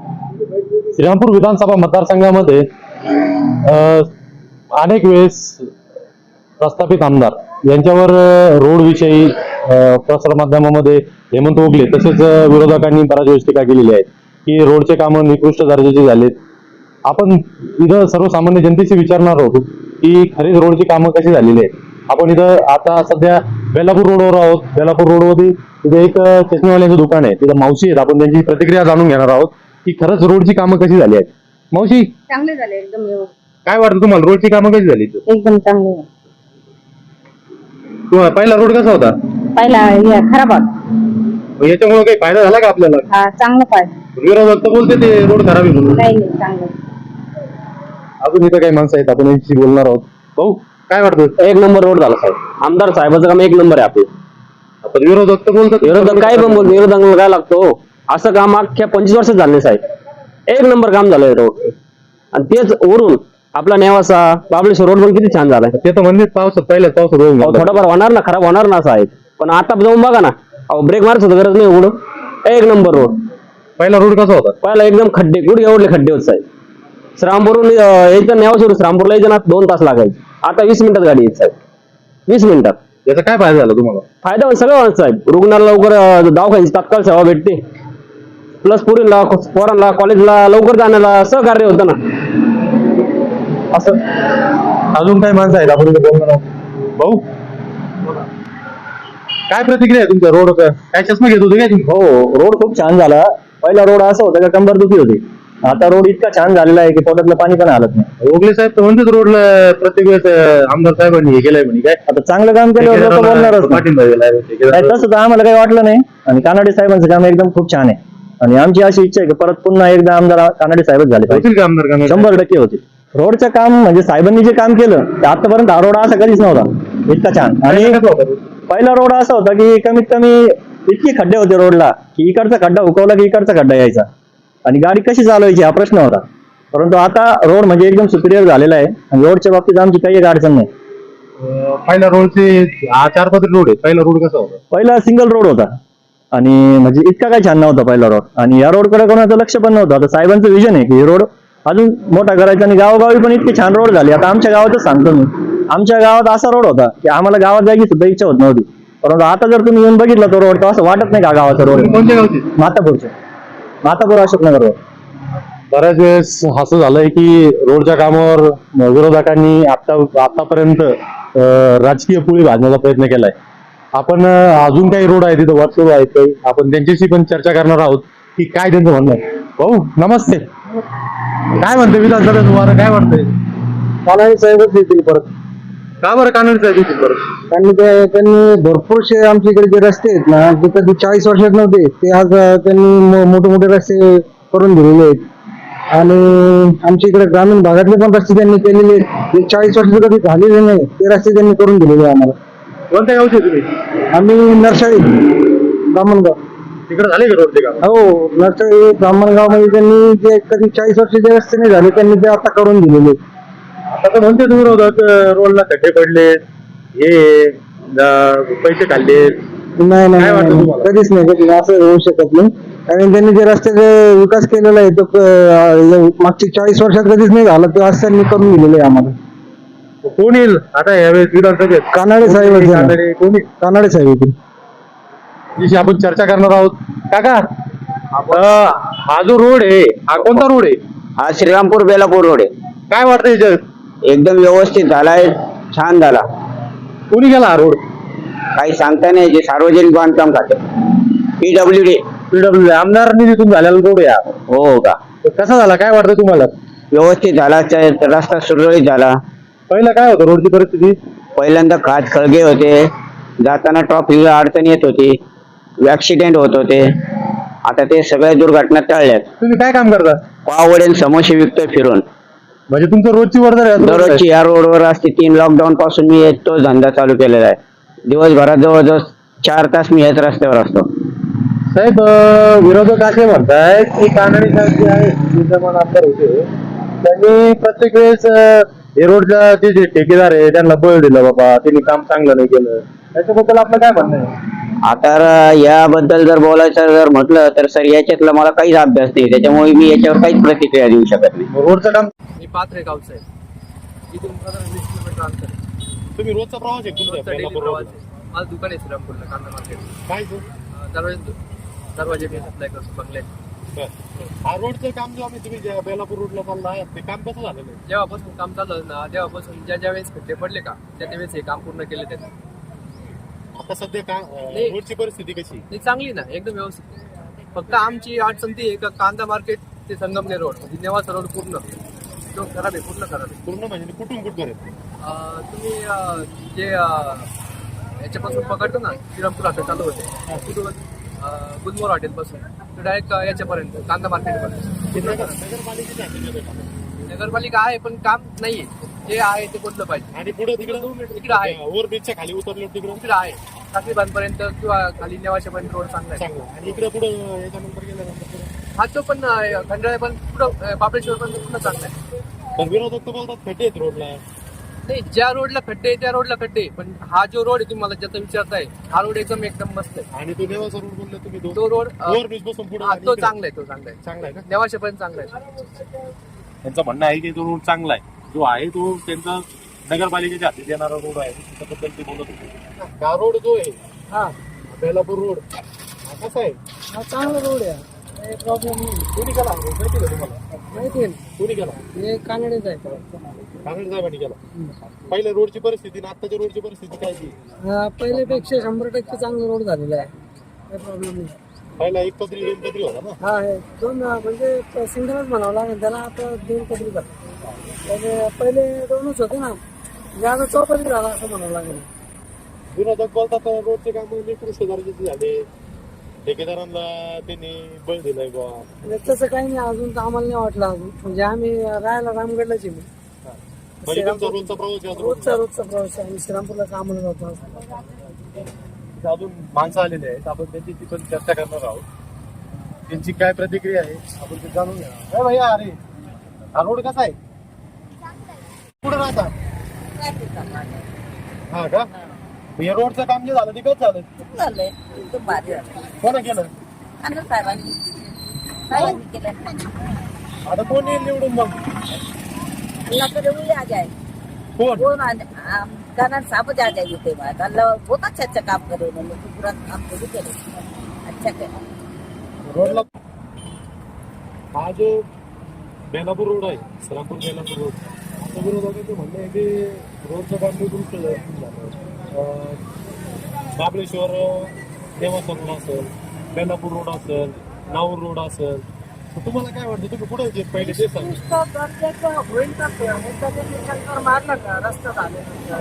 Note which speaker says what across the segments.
Speaker 1: श्रीरामपूर विधानसभा मतदारसंघामध्ये अनेक वेळेस प्रस्थापित आमदार यांच्यावर रोड विषयी प्रसार माध्यमामध्ये हेमंत ओगले तसेच विरोधकांनी बऱ्याच वेळेस टीका केलेली आहे की रोडचे कामं निकृष्ट दर्जाचे झालेत. आपण इथं सर्वसामान्य जनतेशी विचारणार आहोत की खरीच रोडची कामं कशी झालेली आहेत? आपण इथं आता सध्या बेलापूर रोडवर आहोत. बेलापूर रोडवरती तिथे एक चष्मेवाल्यांचं दुकान आहे. तिथं मावशी आहेत. आपण त्यांची प्रतिक्रिया जाणून घेणार आहोत. की खरंच रोडची कामं कशी झाली आहेत? मावशी
Speaker 2: चांगले झाले एकदम व्यवस्थित.
Speaker 1: काय वाटतं तुम्हाला रोडची कामं कशी झाली इथं?
Speaker 2: एकदम चांगले.
Speaker 1: तुम्हाला पहिला रोड कसा होता?
Speaker 2: पहिला हे खराब होता.
Speaker 1: मग याच्यामुळे काही फायदा झाला का आपल्याला?
Speaker 2: हा चांगलं पाहिजे
Speaker 1: विरोधक तर बोलते ते रोड खराब आहे म्हणून.
Speaker 2: नाही नाही चांगलं.
Speaker 1: अजून इथं काही माणसं आहेत आपण यांच्याशी बोलणार आहोत. भाऊ काय वाटतं?
Speaker 3: एक नंबर रोड झाला साहेब. आमदार साहेबाचं काम एक नंबर आहे आपलं.
Speaker 1: आपण विरोधक तर बोलतात.
Speaker 3: विरोधक काय पण बोलतो विरोधकांना काय लागतो? असं काम अख्ख्या पंचवीस वर्षात झालं साहेब. एक नंबर काम झालंय रोड. आणि तेच वरून आपला नेवासा बाबळेश्वर रोड पण किती छान झालाय
Speaker 1: ते तर म्हणजे पावसात पहिल्याच पावसात होऊन
Speaker 3: अहो,
Speaker 1: गेला.
Speaker 3: थोडाफार होणार ना खराब होणार ना साहेब. पण आता जाऊन बघा ना. अहो ब्रेक मारत होतं गरज नाही उघडं एक नंबर रोड.
Speaker 1: पहिला रोड कसा होता?
Speaker 3: पहिला एकदम खड्डे गुड एवढले खड्डे होत साहेब. श्रामपूरहून अं, यायचं नेवासूर श्रामपूरला यायचं ना दोन तास लागायचे. आता वीस मिनिटात गाडी येत साहेब. वीस मिनिटात.
Speaker 1: याचा काय फायदा झाला तुम्हाला?
Speaker 3: फायदा होईल सगळं होणार साहेब. रुग्णाला लवकर अं, दवाखान्याची तात्काळ सेवा भेटते. प्लस पुरीला पोरांना कॉलेजला लवकर जाण्याला सहकार्य होतं ना.
Speaker 1: असं. अजून काही माणसं आहेत? आपण इथे बोलणार आहोत. भाऊ? काय प्रतिक्रिया आहे तुमच्या रोड काय चष्मा घेत होते काय तुम्ही?
Speaker 4: हो रोड खूप छान झाला. पहिला रोड असा होता का कंबर दुखी होती. आता रोड इतका छान झालेला आहे की पोटातलं पाणी पण हालत नाही.
Speaker 1: ओगले साहेब तर म्हणतात रोडला प्रत्येक वेळेस अं, आमदार साहेबांनी हे केलंय म्हणे काय?
Speaker 4: आता चांगलं काम केल्यावर लोक बोलणारच नाही.
Speaker 1: पाठिंबा दिलाय, हे केलं.
Speaker 4: नाही, तसं तर आम्हाला काही वाटलं नाही. आणि कानाडे साहेबांचं काम एकदम खूप छान आहे. आणि आमची अशी इच्छा आहे की परत पुन्हा एकदा आमदार कानाडे साहेबच झाले पाहिजे.
Speaker 1: होतील का आमदार का नाही?
Speaker 4: शंभर टक्के होते रोडचं काम म्हणजे साहेबांनी जे काम केलं ते आतापर्यंत हा रोड असा कधीच नव्हता. इतका छान. आणि
Speaker 1: पहिला होता रोड?
Speaker 4: पहिला रोड असा होता की कमीत कमी इतके खड्डे होते रोडला की इकडचा खड्डा हुकवला की इकडचा खड्डा यायचा. आणि गाडी कशी चालवायची हा प्रश्न होता. परंतु आता रोड म्हणजे एकदम सुपिरियर झालेला आहे आणि रोडच्या बाबतीत आमची काही एक अडचण नाही.
Speaker 1: अं, पहिला रोडचे हा चार पदरी रोड आहे. पहिला रोड कसा होता?
Speaker 4: पहिला सिंगल रोड होता. आणि म्हणजे इतका काही छान नव्हता पहिला रोड आणि या रोडकडे कोणाचं लक्ष पण नव्हतं. आता साहेबांचं विजन आहे की हे रोड अजून मोठा करायचा आणि गावोगावी पण इतके छान रोड झाले. आता आमच्या गावातच सांगतो मी. आमच्या गावात असा रोड होता की आम्हाला गावात जायची सुद्धा इच्छा होत नव्हती. परंतु आता जर तुम्ही येऊन बघितला तो रोड तर असं वाटत नाही का गावाचा रोड मातापूरचे. मातापूर अशोकनगर रोड
Speaker 1: बऱ्याच वेळेस असं झालंय की रोडच्या कामावर विरोधकांनी आता आतापर्यंत राजकीय पुळी भाजण्याचा प्रयत्न केलाय. आपण अजून काही रोड आहे तिथं वर्ष आहेत काही. आपण त्यांच्याशी पण चर्चा करणार आहोत की काय त्यांचं म्हणणं आहे. भाऊ नमस्ते. काय म्हणते विधानसभेत तुम्हाला काय वाटतंय
Speaker 4: कानाडी साहेबच येतील परत.
Speaker 1: का बरं कानडी साहेब येतील बरं
Speaker 4: त्यांनी ते त्यांनी भरपूरसे आमच्या इकडे जे रस्ते आहेत ना ते कधी चाळीस वर्षात नव्हते. ते आज अं, त्यांनी मोठे मोठे रस्ते करून दिलेले आहेत. आणि आमच्या इकडे ग्रामीण भागातले पण रस्ते त्यांनी केलेले आहेत. जे चाळीस वर्ष कधी झालेले नाही. ते रस्ते त्यांनी करून दिलेले आहे आम्हाला.
Speaker 1: कोणत्या गावचे तुम्ही?
Speaker 4: आम्ही नरसाळी ब्राह्मणगाव.
Speaker 1: तिकडे झाले का काम
Speaker 4: हो नरसाळी ब्राह्मणगावमध्ये त्यांनी जे कधी चाळीस वर्ष जे रस्ते नाही झाले त्यांनी ते आता करून दिलेले.
Speaker 1: आता तर म्हणते विरोधक अं, रोडला खड्डे पडले हे पैसे खाल्ले.
Speaker 4: नाही नाही,
Speaker 1: काय वाटतं
Speaker 4: नाही.
Speaker 1: तुम्हाला?
Speaker 4: कधीच नाही कधीच असं होऊ शकत नाही. कारण त्यांनी जे रस्त्याचा विकास केलेला आहे तो अं, मागची चाळीस वर्षात कधीच नाही झाला तो आज त्यांनी करून दिलेले आहे आम्हाला.
Speaker 1: कोण येईल आता यावेळेस विधानसभेत
Speaker 4: कानाडे साहेब आहेत ना.
Speaker 1: कानडे कोण येईल
Speaker 4: कानाडे साहेब येतील
Speaker 1: आपण चर्चा करणार आहोत. काका अं, हा जो रोड आहे हा कोणता रोड आहे?
Speaker 3: हा श्रीरामपूर बेलापूर रोड आहे.
Speaker 1: काय वाटतं याच्यात
Speaker 3: एकदम व्यवस्थित झालाय छान झाला.
Speaker 1: कोणी गेला हा रोड?
Speaker 3: काही सांगता नाही जे सार्वजनिक बांधकाम खाते. पीडब्ल्यू डी
Speaker 1: पीडब्ल्यू आमदार निधीतून झालेला रोड आहे हा.
Speaker 3: हो का?
Speaker 1: कसा झाला? काय वाटतं तुम्हाला?
Speaker 3: व्यवस्थित झाला रस्ता सुरळीत झाला.
Speaker 1: पहिला काय होतं रोडची परिस्थिती?
Speaker 3: पहिल्यांदा खात खळगे होते. जाताना ट्रॉफिकला अडचण येत होती. ऍक्सिडेंट होत होते. आता ते सगळ्या दुर्घटना टळल्यात.
Speaker 1: तुम्ही काय काम करता?
Speaker 3: पावडेन समोसे विकतोय फिरून.
Speaker 1: म्हणजे तुमचं रोजची वर्दळ आहे
Speaker 3: दररोजची या रोडवर असते तीन लॉकडाऊन पासून मी तो धंदा चालू केलेला आहे. दिवसभरात जवळजवळ चार तास मी याच रस्त्यावर असतो.
Speaker 1: साहेब अं, विरोधक असे म्हणतायत की कानडी साहेब जे आहे विद्यमान आमदार होते त्यांनी प्रत्येक वेळेस अं, हे रोडच्या जे जे ठेकेदार आहे त्यांना बळ दिलं बाबा त्यांनी काम चांगलं नाही केलं त्याच्याबद्दल आपलं काय म्हणणं आहे
Speaker 5: तर याबद्दल जर बोलायचं जर म्हटलं तर सर याच्यातला मला काहीच अभ्यास नाही त्याच्यामुळे मी याच्यावर काहीच प्रतिक्रिया देऊ शकत नाही
Speaker 1: रोडचं काम
Speaker 6: मी पाथरे गावचा आहे इथून साधारण वीस किलोमीटर अंतर आहे
Speaker 1: तुम्ही रोजचा प्रवास आहे तुमचा
Speaker 6: रोजचा daily
Speaker 1: बेलापूर
Speaker 6: प्रवास
Speaker 1: रोडचा.
Speaker 6: आहे. माझं दुकान आहे श्रीरामपूरला कांदा मार्केट
Speaker 1: काय तो?
Speaker 6: दरवाजे दरवाजे मी सप्लाय करतो बंगले
Speaker 1: बरं. हा रोडचं काम जो आम्ही तुम्ही ज्या बेलापूर रोडला चालला आहे ते काम कसं झालेलं आहे
Speaker 6: जेव्हापासून काम चालू झालं ना तेव्हापासून ज्या ज्या वेळेस खड्डे पडले का त्या त्यावेळेस हे काम पूर्ण केले त्यांनी.
Speaker 1: आता सध्या का अं,
Speaker 6: नाही.
Speaker 1: रोडची परिस्थिती कशी? आहे?
Speaker 6: ती चांगली ना एकदम व्यवस्थित. फक्त आमची अडचण ती आहे का कांदा मार्केट ते संगमनेर रोड म्हणजे नेवासा रोड पूर्ण. तो खराब आहे पूर्ण खराब आहे.
Speaker 1: पूर्ण म्हणजे कुठून कुठपर्यंत?
Speaker 6: अं, तुम्ही अं, जे अं, याच्यापासून पकडतो ना श्रीरामपूर हॉटेल चालू होते. तिथून अं, डायरेक्ट याच्यापर्यंत कांदा मार्केटपर्यंत? नगरपालिका आहे पण काम नाहीये. जे आहे ते बोललं पाहिजे?
Speaker 1: आणि पुढे तिकडे
Speaker 6: तिकडे आहे.
Speaker 1: ओव्हर ब्रिजच्या खाली उतरलो तिकडे
Speaker 6: तिकडे आहे. पर्यंत किंवा खाली नेवाशापर्यंत रोड चांगला आहे.
Speaker 1: आणि इकडे पुढे याच्यानंतर गेल्यानंतर पुढं.
Speaker 6: हा तो पण खंडाळा पण पुढं बाबळेश्वर पण पूर्ण चांगला आहे.
Speaker 1: पण विरोधक तर बोलतात आहेत रोडला?
Speaker 6: नाही ज्या रोडला खड्डे आहे, त्या रोडला खड्डे आहे. पण हा जो रोड आहे तुम्हाला ज्याचा विचारताय हा रोड एकदम एकदम मस्त आहे.
Speaker 1: आणि तो नेवासा रोड बोलले तुम्ही
Speaker 6: तो रोड
Speaker 1: ब्रिजपासून पुढे
Speaker 6: हा तो चांगला आहे तो चांगला आहे.
Speaker 1: चांगला आहे का?
Speaker 6: नेवाशापर्यंत चांगला आहे.
Speaker 1: त्यांचं म्हणणं आहे की तो रोड चांगला आहे. जो आहे तो त्यांचा नगरपालिकेच्या हाती येणारा रोड आहे. त्याबद्दल ते बोलत होते. हा रोड जो आहे
Speaker 6: हा.
Speaker 1: बेलापूर रोड हा कसा आहे?
Speaker 6: हा चांगला रोड आहे. काही प्रॉब्लेम नाही.
Speaker 1: कोणी केला? माहिती का तुम्हाला?
Speaker 6: माहिती आहे
Speaker 1: कोणी केला?
Speaker 6: हे कानडेच आहे.
Speaker 1: कांगड साहेबांनी केला. पहिल्या रोडची परिस्थिती आणि आत्ताच्या रोडची परिस्थिती काय ती?
Speaker 6: पहिल्यापेक्षा शंभर टक्के चांगला रोड झालेला आहे. काही प्रॉब्लेम नाही.
Speaker 1: पहिला एक पदरी दोन पदरी होता ना?
Speaker 6: हा दोन म्हणजे सिंगलच म्हणावं लागेल. त्याला आता दोन पदरी झाले. पहिले पहिले दोनच होते ना. म्हणजे आता चौपदरी झाला असं म्हणावं लागेल.
Speaker 1: विरोधक बोलतात रोडचे काम निकृष्ट दर्जाचे झाले. ठेकेदारांना त्यांनी बळ दिलाय बुवा.
Speaker 6: म्हणजे तसं काही नाही अजून तर आम्हाला नाही वाटलं अजून. म्हणजे आम्ही राहायला रामगडलाच आहे मी.
Speaker 1: म्हणजे तुमचा रोजचा प्रवास आहे
Speaker 6: रोजचा रोजचा प्रवास आहे. आम्ही श्रीरामपूरला कामाला जातो
Speaker 1: इथे अजून माणसं आलेले आहेत. आपण त्यांची ती पण चर्चा करणार आहोत. त्यांची काय प्रतिक्रिया आहे आपण ते जाणून घ्या अरे भैया अरे हा रोड कसा आहे? कुठं राहता? हा का? हे रोडचं काम जे झालं ते कसं झालं?
Speaker 2: झालंय. एकदम भारी
Speaker 1: कोणा केलं?
Speaker 2: साहेबांनी साहेबांनी केलं
Speaker 1: आता कोण येईल निवडून मग?
Speaker 2: अल्लाह करे वही आ जाए
Speaker 1: कोण?
Speaker 2: कौन आ हम गाना सब आ जाएगी ते बात अल्लाह बहुत अच्छा अच्छा काम तो पूरा काम करे अच्छा
Speaker 1: रोडला हा जो बेलापूर रोड आहे. सरापूर बेलापूर रोड. आता विरोधकांचं म्हणणं आहे की रोडचं काम अं, महाबळेश्वर देवस्थान असेल बेलापूर रोड असेल नाऊर रोड असेल. तुम्हाला काय वाटतं तुम्ही कुठे पहिले ते सांगा.
Speaker 6: नुसतं दर्जाचं होईल का ते? एकदा त्यांनी चक्कर मारलं का? रस्ता झाल्यानंतर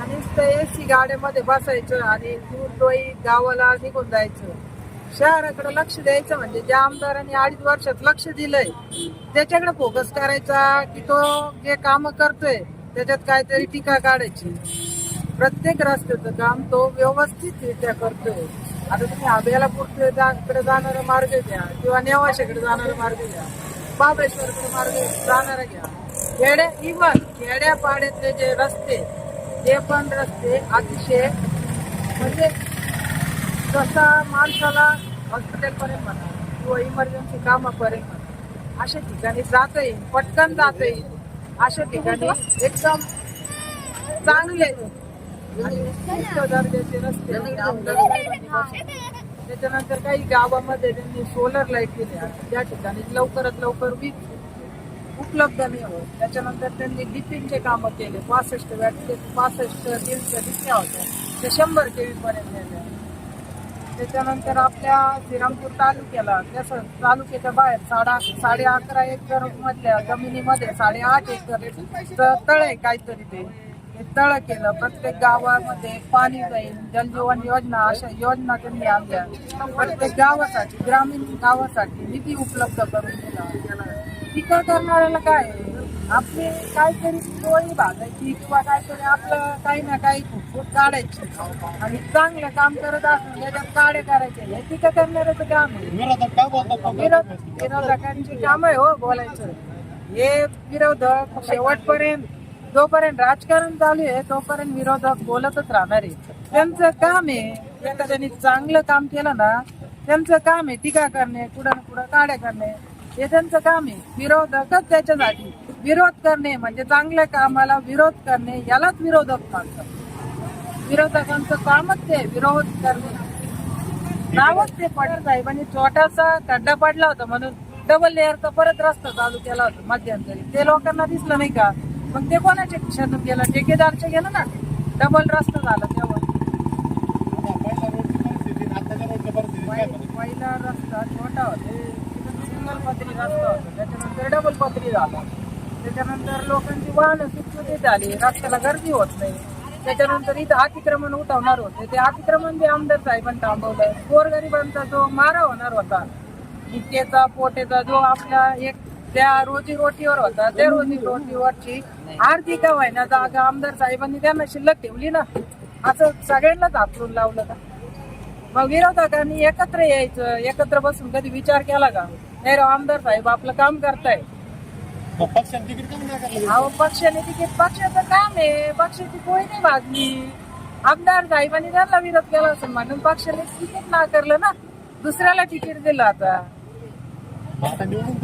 Speaker 6: आणि नुसतं एसी गाड्यामध्ये बसायचं आणि दूर दोई गावाला निघून जायचं. शहराकडे लक्ष द्यायचं म्हणजे ज्या आमदारांनी अडीच वर्षात लक्ष दिलंय त्याच्याकडे फोकस करायचा की तो जे काम करतोय त्याच्यात काहीतरी टीका काढायची. प्रत्येक रस्त्याचं काम तो व्यवस्थितरित्या करतोय. आता तुम्ही आबेलापूरकडे कडे जाणारा मार्ग घ्या किंवा नेवाशाकडे जाणारा मार्ग घ्या बाबेश्वरकडे मार्ग जाणारा घ्या. खेड्या इव्हन खेड्यापाड्यातले जे रस्ते ते पण रस्ते अतिशय म्हणजे जसा माणसाला हॉस्पिटलपर्यंत म्हणा किंवा इमर्जन्सी कामापर्यंत म्हणा अशा ठिकाणी जाता येईल पटकन जाता येईल. अशा ठिकाणी एकदम चांगले आहे दर्जाचे रस्ते. त्याच्यानंतर काही गावामध्ये त्यांनी सोलर लाइट केल्या त्या ठिकाणी लवकरात लवकर वीज उपलब्ध नाही होत. त्याच्यानंतर त्यांनी डिपिंगचे कामं केले. पासष्ट वॅटचे पासष्ट केवीच्या डिप्या होत्या. ते शंभर केवी पर्यंत नेल्या. त्याच्यानंतर आपल्या श्रीरामपूर तालुक्याला तसं तालुक्याच्या बाहेर साडा साडे अकरा एकर मधल्या जमिनीमध्ये साडेआठ एकर तळ आहे काहीतरी ते. ते तळ केलं. प्रत्येक गावामध्ये पाणी जाईल. जलजीवन योजना अशा योजना त्यांनी आणल्या. प्रत्येक गावासाठी ग्रामीण गावासाठी निधी उपलब्ध करून दिला. टीका करणाऱ्याला काय? आपली काहीतरी टोळी भागायची किंवा काहीतरी आपलं काही ना काही फुटफुट काढायची. आणि चांगलं काम करत असलं त्याच्यात काडे करायचे. हे टीका करणाऱ्याचं काम आहे? विरोध विरोधकांची काम आहे हो बोलायचं. हे विरोधक शेवटपर्यंत जोपर्यंत राजकारण चालू आहे तोपर्यंत विरोधक बोलतच राहणार आहे. त्यांचं काम आहे एखाद्याने चांगलं काम केलं ना त्यांचं काम आहे टीका करणे कुठं ना कुठं काड्या करणे. हे त्यांचं काम आहे. विरोधकच त्याच्यासाठी. विरोध करणे म्हणजे चांगल्या कामाला विरोध करणे यालाच विरोधक मानतात. विरोधकांचं कामच ते विरोध करणे. नावच ते पडत साहेबांनी म्हणजे छोटासा खड्डा पडला होता म्हणून डबल लेअरचा परत रस्ता चालू केला होता मध्यंतरी. ते लोकांना दिसलं नाही का? मग ते कोणाच्या खिशातून गेलं? ठेकेदारचे गेलं ना डबल रस्ता झाला तेव्हा. पहिला रस्ता छोटा होता. सिंगल पत्री रस्ता होता. त्याच्यानंतर डबल पत्री झाला. त्याच्यानंतर लोकांची वाहन सुटसुटीत झाली. रस्त्याला गर्दी होत नाही. त्याच्यानंतर इथं अतिक्रमण उठवणार होते. ते अतिक्रमण बी आमदार साहेबांनी थांबवलं गोरगरिबांचा जो मारा होणार होता इतकेचा पोटेचा जो आपल्या एक त्या रोजी रोटीवर होता त्या रोजी रोटीवरची आर्थिक व्हायना? जागा आमदार साहेबांनी त्यांना शिल्लक ठेवली ना. असं सगळ्यांनाच हातरून लावलं का? मग विरोधकांनी एकत्र यायचं एकत्र बसून कधी विचार केला का? नाही राव आमदार साहेब आपलं काम करताय. अहो पक्षाने तिकीट पक्षाचं काम आहे. पक्षाची कोणी नाही मागणी आमदार साहेबांनी त्यांना विरोध केला असेल म्हणून पक्षाने तिकीट नाकारलं ना. दुसऱ्याला तिकीट दिलं आता. निवडून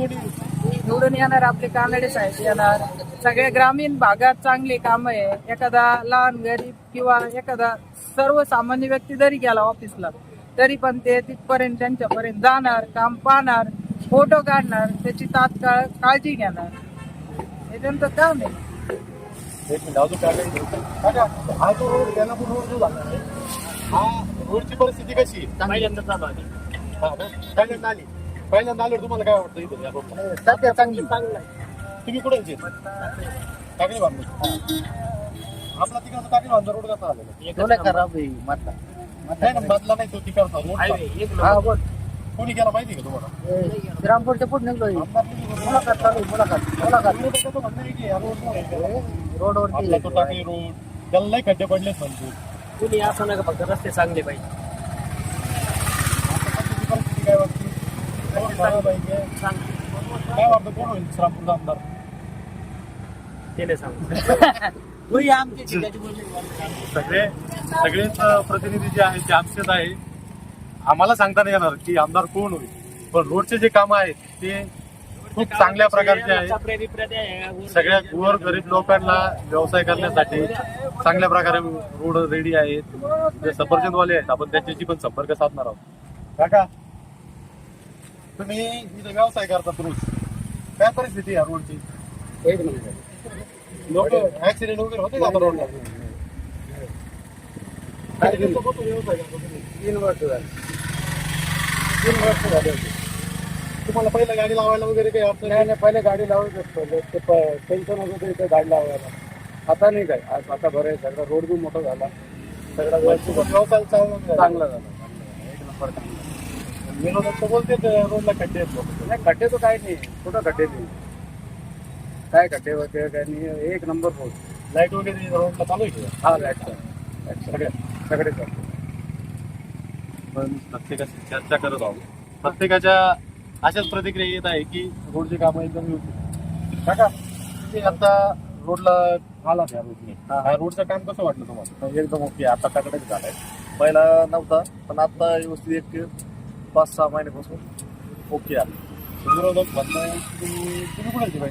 Speaker 6: येणार आपले कानडे साहेब येणार सगळ्या ग्रामीण भागात चांगली काम आहे. एखादा लहान गरीब किंवा एखादा सर्वसामान्य व्यक्ती जरी गेला ऑफिसला तरी पण ते तिथपर्यंत त्यांच्यापर्यंत जाणार काम पाहणार फोटो काढणार त्याची तात्काळ काळजी घेणार. हे त्यांचं काम आहे.
Speaker 1: एक मिनिट अजून काय काही नाही. काका, हा जो रोड बेलापूर रोड जो झाला आहे, हा रोडची परिस्थिती कशी आहे?
Speaker 3: पहिल्यांदा चालू
Speaker 1: हा आली. पहिल्यांदा आल्यावर तुम्हाला काय वाटतं इथं या?
Speaker 3: सध्या चांगली
Speaker 1: तुम्ही कुठे टाकली बांधून आपला तिकडचा टाकली बांधून रोड कसा आलेला?
Speaker 3: खराब आहे
Speaker 1: नाही ना बदला नाही तो तिकडचा रोड कोणी केला माहिती का तुम्हाला?
Speaker 3: ग्रामपूरच्या पुढे निघलो
Speaker 1: आमदार किती मुलाखत मुलाखत म्हणणं आहे की या रोडला
Speaker 3: रोडवरती
Speaker 1: आपला तो टाकली रोड. त्याला लय खड्डे पडलेच म्हणतो.
Speaker 3: कुणी असं नका फक्त रस्ते चांगले पाहिजे
Speaker 1: आता सध्याची परिस्थिती काय वाटते रोड खराब आहे की? काय वाटतं कोण होईल श्रामपूरचा आमदार
Speaker 3: ते नाही सांगू
Speaker 1: सगळे सगळेच प्रतिनिधी जे आहेत ते आमचेच आहे आम्हाला सांगता नाही येणार की आमदार कोण होईल. पण रोडचे जे कामं आहेत ते खूप चांगल्या प्रकारचे आहेत. सगळ्या गोर गरीब लोकांना व्यवसाय करण्यासाठी चांगल्या प्रकारे रोड रेडी आहेत. जे सफरचंदवाले आहेत आपण त्याच्याशी पण संपर्क साधणार आहोत. काका तुम्ही इथे व्यवसाय करतात रोज काय परिस्थिती आहे रोडची?
Speaker 3: एक नंबर
Speaker 1: लोक ऍक्सिडेंट वगैरे होते का आता रोडला? काय दिवसापासून व्यवसाय करता तुम्ही?
Speaker 3: तीन वर्ष झाली.
Speaker 1: तीन वर्ष झाले होते. तुम्हाला पहिलं गाडी लावायला वगैरे काही अडचण
Speaker 3: नाही नाही? पहिले गाडी लावत असतो. ते टेन्शन होतं ते इथे गाडी लावायला. आता नाही काय. आज आता बरं आहे. सगळं रोड बी मोठा झाला. सगळा व्यवस्थित.
Speaker 1: व्यवसाय चांगला
Speaker 3: चांगला झाला. एक नंबर चांगला
Speaker 1: विनोदात तर बोलते ते रोडला खड्डे आहेत लोक.
Speaker 3: नाही खड्डे तर काय नाही. कुठं खड्डे नाही काय खड्डे वगैरे काय नाही. एक नंबर रोड.
Speaker 1: लाइट वगैरे रोडला चालू आहे का?
Speaker 3: हा लाइट सगळे सगळे चालते
Speaker 1: पण प्रत्येकाशी चर्चा करत आहोत. प्रत्येकाच्या अशाच प्रतिक्रिया येत आहे की रोडची कामं एकदम व्यवस्थित काका ते आता रोडला आला त्या रोडने. हा. रोडचं काम कसं वाटलं तुम्हाला?
Speaker 7: एकदम ओके. आता तकडेच झालाय. पहिला नव्हता पण आता व्यवस्थित एक पाच सहा महिन्यापासून ओके आले
Speaker 1: विरोधक म्हणणं आहे की तुम्ही कुठे पाहिजे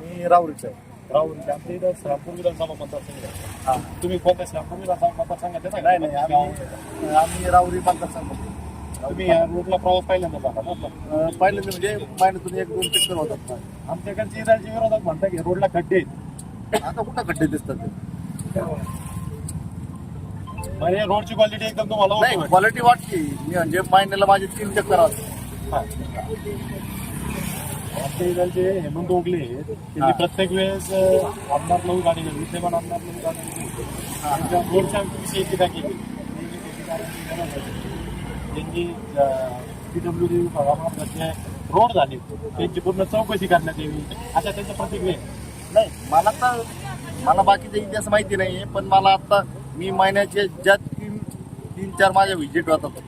Speaker 7: मी राहुरीचा आहे
Speaker 1: राहुल आमच्या इथं श्रामपूर विधानसभा मतदारसंघ आहे.
Speaker 7: हा.
Speaker 1: तुम्ही कोणत्या श्रामपूर विधानसभा मतदारसंघात येता का?
Speaker 7: नाही नाही आम्ही आम्ही राहुरी मतदारसंघ
Speaker 1: तुम्ही या रोडला प्रवास पहिल्यांदा?
Speaker 7: अं, पहिल्यांदा म्हणजे महिन्यातून एक दोन चक्कर होतात.
Speaker 1: आमच्याकडचे इथलचे विरोधक म्हणतात की रोडला खड्डे आहेत.
Speaker 7: आता कुठं खड्डे दिसतात ते
Speaker 1: म्हणजे रोडची क्वालिटी एकदम तुम्हाला
Speaker 7: नाही
Speaker 1: वाटते.
Speaker 7: क्वालिटी वाटते मी म्हणजे महिन्याला माझे तीन चक्कर असतात.
Speaker 1: आमच्या इथलचे हेमंत ओगले आहेत, त्यांची
Speaker 7: हा.
Speaker 1: प्रत्येक वेळेस अं, आमदार नऊ गाडी विद्यमान आमदार नऊ गाडी त्यांच्या रोडच्या विषयी टीका केली? त्यांची पीडब्ल्यू डी विभागामार्फत जे रोड झाले. त्यांची पूर्ण चौकशी करण्यात यावी. अशा त्यांच्या प्रतिक्रिया आहेत.
Speaker 7: नाही मला तर मला बाकीचा इतिहास माहिती नाही पण मला आता मी महिन्याचे ज्या तीन तीन चार माझ्या व्हिजिट होतात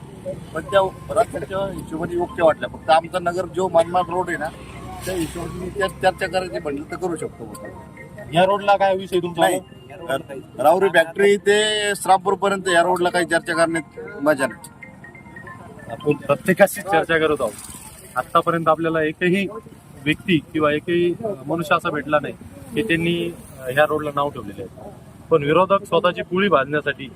Speaker 7: पण त्या रस्त्याच्या हिशोबाने ओके वाटल्या फक्त आमचा नगर जो मनमाड रोड आहे ना त्या हिशोबाने मी त्यात चर्चा करायची म्हणलं तर करू शकतो.
Speaker 1: या रोडला काय विषय तुमचा?
Speaker 7: नाही. रावरी फॅक्टरी ते श्रापूर पर्यंत या रोडला काही चर्चा करण्यात मजा नाही.
Speaker 1: आपण प्रत्येकाशी चर्चा करत आहोत. आतापर्यंत आपल्याला एकही व्यक्ती किंवा एकही मनुष्य असा भेटला नाही की त्यांनी ह्या रोडला नाव ठेवलेले आहे. पण विरोधक स्वतःची पुळी भाजण्यासाठी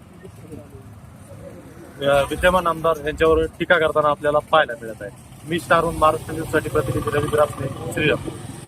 Speaker 1: विद्यमान आमदार यांच्यावर टीका करताना आपल्याला पाहायला मिळत आहे. मी स्टारहून महाराष्ट्र न्यूजसाठी प्रतिनिधी रवी ग्रासने श्रीराम.